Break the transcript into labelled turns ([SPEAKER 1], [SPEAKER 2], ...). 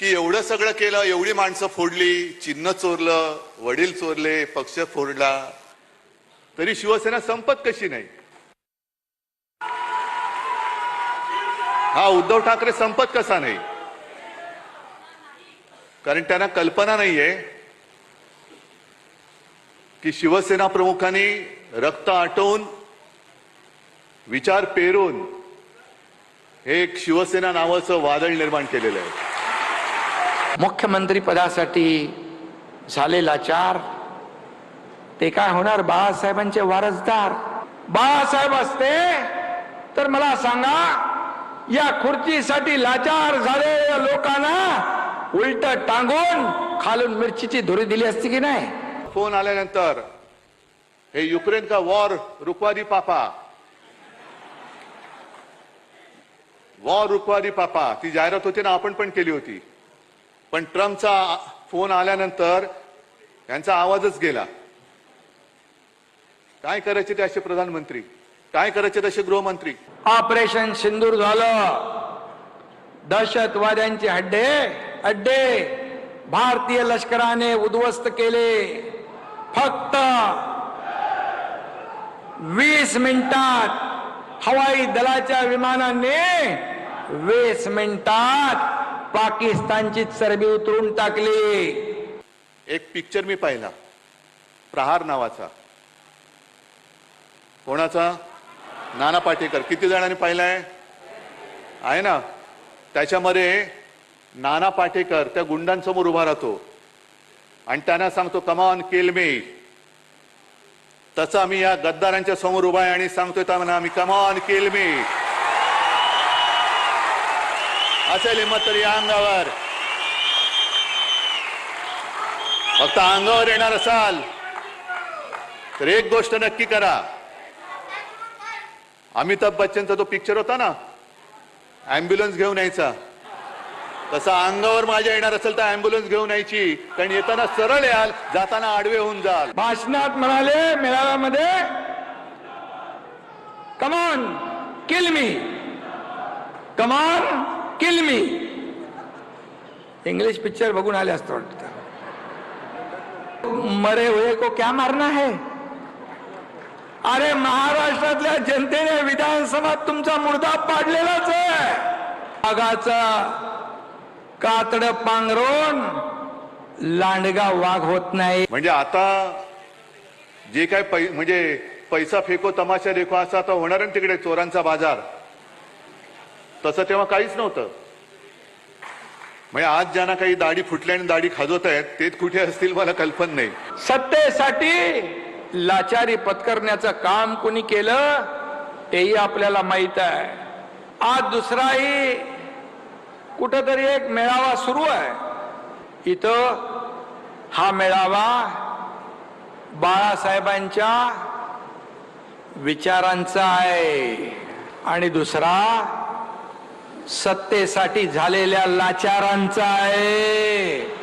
[SPEAKER 1] की एवढं सगळं केलं एवढी माणसं फोडली चिन्ह चोरलं वडील चोरले पक्ष फोडला. तरी शिवसेना संपत कशी नाही? हा उद्धव ठाकरे संपत कसा नाही? कारण त्यांना कल्पना नाहीये की शिवसेना प्रमुखांनी रक्त आटवून विचार पेरून हे एक शिवसेना नावाचं वादळ निर्माण केलेलं आहे.
[SPEAKER 2] मुख्यमंत्री पदासाठी झाले लाचार ते काय होणार? बाळासाहेबांचे वारसदार. बाळासाहेब असते तर मला सांगा या खुर्चीसाठी लाचार झालेल्या लोकांना उलट टांगून खालून मिरचीची धुरी दिली असती की नाही?
[SPEAKER 1] फोन आल्यानंतर हे युक्रेन का वॉर रुकवादी पापा. वॉर रुपवादी पापा. ती जाहिरात होती ना आपण पण केली होती. पण ट्रम्पचा फोन आल्यानंतर त्यांचा आवाजच गेला. काय करायचे ते असे प्रधानमंत्री? काय करायचे तसे गृहमंत्री?
[SPEAKER 2] ऑपरेशन सिंदूर झालं. दहशतवाद्यांचे हड्डे अड्डे भारतीय लष्कराने उद्ध्वस्त केले. फक्त वीस मिनिटात हवाई दलाच्या विमानाने वीस मिनिटात पाकिस्तानची चरबी उतरून टाकली.
[SPEAKER 1] एक पिक्चर मी पाहिला. प्रहार नावाचा. कोणाचा? नाना पाटेकर. किती जणांनी पाहिलाय? आहे ना? त्याच्यामध्ये नाना पाटेकर त्या गुंडांसमोर उभा राहतो. आणि त्यांना सांगतो कमान केल मी तसं आम्ही या गद्दारांच्या समोर उभा आहे आणि सांगतोय त्यांना आम्ही कमान केल मी असेल हिंमत तर या अंगावर. फक्त अंगावर येणार असाल तर एक गोष्ट नक्की करा. अमिताभ बच्चनचा तो पिक्चर होता ना अँब्युलन्स घेऊन यायचा. तसा अंगावर माझ्या येणार असेल तर अँब्युलन्स घेऊन यायची. कारण येताना सरळ याल जाताना आडवे होऊन जाल.
[SPEAKER 2] भाषणात म्हणाले मेळाव्यामध्ये कमान किल मी कमान किल मी इंग्लिश पिक्चर बघून आले असतं वाटतं. मरे हुए को क्या मारना है? अरे महाराष्ट्रातल्या जनतेने विधानसभा तुमचा मुर्दा पाडलेलाच आहे. वाघाचा कातड पांघरून लांडगा वाघ होत नाही.
[SPEAKER 1] म्हणजे आता जे काय पै म्हणजे पैसा फेको तमाशा देखो असा आता होणार ना तिकडे चोरांचा बाजार? तसं तेव्हा काहीच नव्हतं. म्हणजे आज ज्यांना काही दाढी फुटल्या आणि दाढी खाजवत आहेत तेच कुठे असतील मला कल्पना नाही.
[SPEAKER 2] सत्तेसाठी लाचारी पत्करण्याचं काम कोणी केलं तेही आपल्याला माहीत आहे. आज दुसराही कुठंतरी एक मेळावा सुरू आहे. इथं हा मेळावा बाळासाहेबांच्या विचारांचा आहे. आणि दुसरा सत्तेसाठी झालेल्या लाचारांचा आहे.